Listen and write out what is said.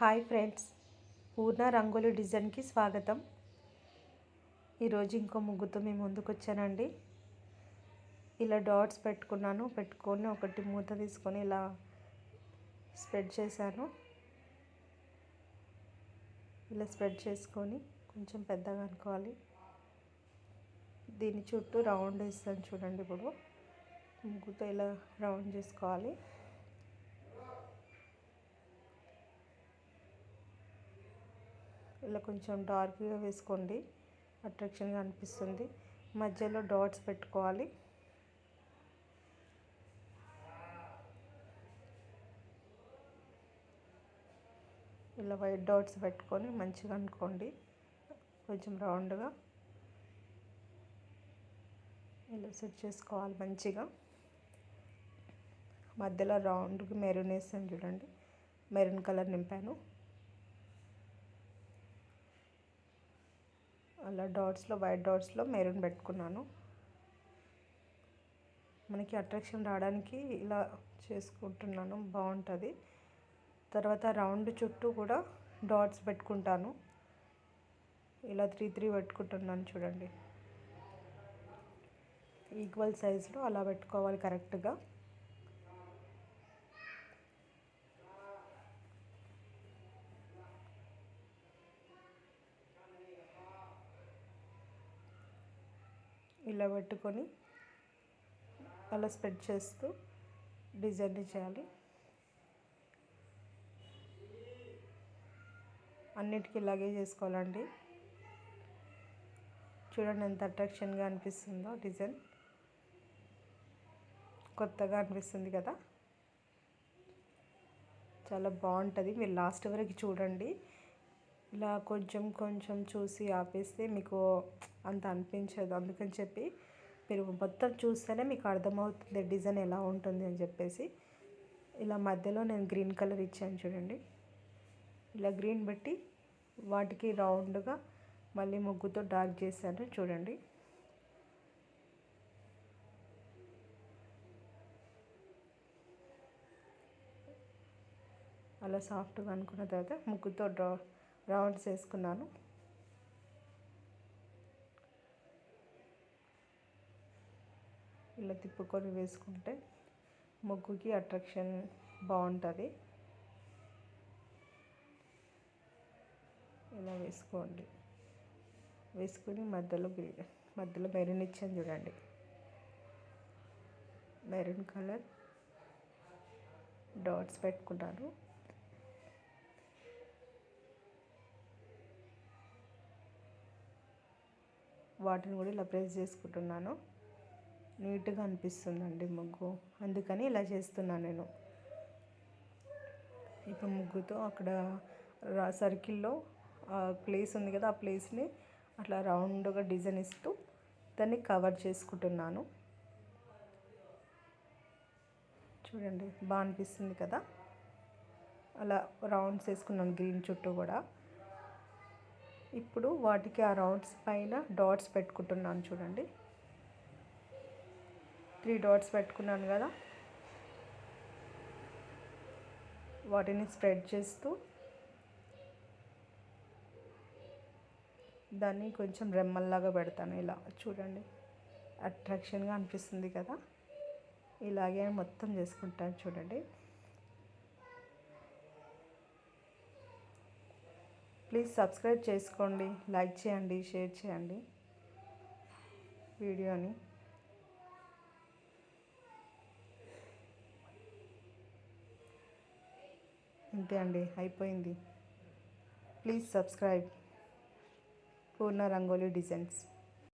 Hi friends పూర్ణ రంగులు డిజైన్కి స్వాగతం. ఈరోజు ఇంకో ముగ్గుతో మేము ముందుకు వచ్చానండి ఇలా డాట్స్ పెట్టుకున్నాను పెట్టుకొని ఒకటి మూత తీసుకొని ఇలా స్ప్రెడ్ చేశాను. ఇలా స్ప్రెడ్ చేసుకొని కొంచెం పెద్దగా అనుకోవాలి. దీని చుట్టూ రౌండ్ వేస్తాను చూడండి ఇప్పుడు. ముగ్గుతో ఇలా రౌండ్ చేసుకోవాలి. ఇలా కొంచెం డార్క్గా వేసుకోండి. అట్రాక్షన్గా అనిపిస్తుంది. మధ్యలో డాట్స్ పెట్టుకోవాలి. ఇలా వైట్ డాట్స్ పెట్టుకొని మంచిగా అనుకోండి. కొంచెం రౌండ్గా ఇలా సెట్ చేసుకోవాలి మంచిగా. మధ్యలో రౌండ్కి మెరూన్ వేసాను చూడండి. మెరూన్ కలర్ నింపాను. అలా డాట్స్లో వైట్ డాట్స్లో మెరూన్ పెట్టుకున్నాను. మనకి అట్రాక్షన్ రావడానికి ఇలా చేసుకుంటున్నాను బాగుంటుంది. తర్వాత రౌండ్ చుట్టూ కూడా డాట్స్ పెట్టుకుంటాను. ఇలా త్రీ త్రీ పెట్టుకుంటున్నాను చూడండి. ఈక్వల్ సైజులో అలా పెట్టుకోవాలి కరెక్ట్గా. ఇలా పెట్టుకొని అలా స్ప్రెడ్ చేస్తూ డిజైన్ చేయాలి. అన్నిటికీ ఇలాగే చేసుకోవాలండి. చూడండి ఎంత అట్రాక్షన్గా అనిపిస్తుందో డిజైన్. కొత్తగా అనిపిస్తుంది కదా. చాలా బాగుంటుంది. మీరు లాస్ట్ వరకు చూడండి. ఇలా కొంచెం కొంచెం చూసి ఆపేస్తే మీకు అంత అనిపించదు. అందుకని చెప్పి మీరు మొత్తం చూస్తేనే మీకు అర్థమవుతుంది డిజైన్ ఎలా ఉంటుంది అని చెప్పేసి. ఇలా మధ్యలో నేను గ్రీన్ కలర్ ఇచ్చాను చూడండి. ఇలా గ్రీన్ బట్టి వాటికి రౌండ్గా మళ్ళీ ముగ్గుతో డార్క్ చేశాను చూడండి. అలా సాఫ్ట్గా అనుకున్న తర్వాత ముగ్గుతో డ్రా రౌండ్స్ వేసుకున్నాను. ఇలా తిప్పుకొని వేసుకుంటే ముగ్గుకి అట్రాక్షన్ బాగుంటుంది. ఇలా వేసుకోండి. వేసుకుని మధ్యలో మధ్యలో మెరూన్ ఇచ్చాను చూడండి. మెరూన్ కలర్ డాట్స్ పెట్టుకున్నాను. వాటిని కూడా ఇలా ప్రెస్ చేసుకుంటున్నాను. నీట్గా అనిపిస్తుందండి ముగ్గు. అందుకని ఇలా చేస్తున్నాను నేను. ఇప్పుడు ముగ్గుతో అక్కడ సర్కిల్లో ప్లేస్ ఉంది కదా ఆ ప్లేస్ని అట్లా రౌండ్గా డిజైన్ ఇస్తూ దాన్ని కవర్ చేసుకుంటున్నాను. చూడండి బాగా అనిపిస్తుంది కదా. అలా రౌండ్స్ వేసుకున్నాను గ్రీన్ చుట్టూ కూడా. ఇప్పుడు వాటికి ఆ రౌండ్స్ పైన డాట్స్ పెట్టుకుంటున్నాను చూడండి. త్రీ డాట్స్ పెట్టుకున్నాను కదా. వాటిని స్ప్రెడ్ చేస్తూ దాన్ని కొంచెం రెమ్మల్లాగా పెడతాను ఇలా చూడండి. అట్రాక్షన్గా అనిపిస్తుంది కదా. ఇలాగే మొత్తం చేసుకుంటాను చూడండి. ప్లీజ్ సబ్స్క్రైబ్ చేసుకోండి లైక్ చేయండి షేర్ చేయండి వీడియోని. అంతే అండి అయిపోయింది. Please subscribe Purna rangoli designs.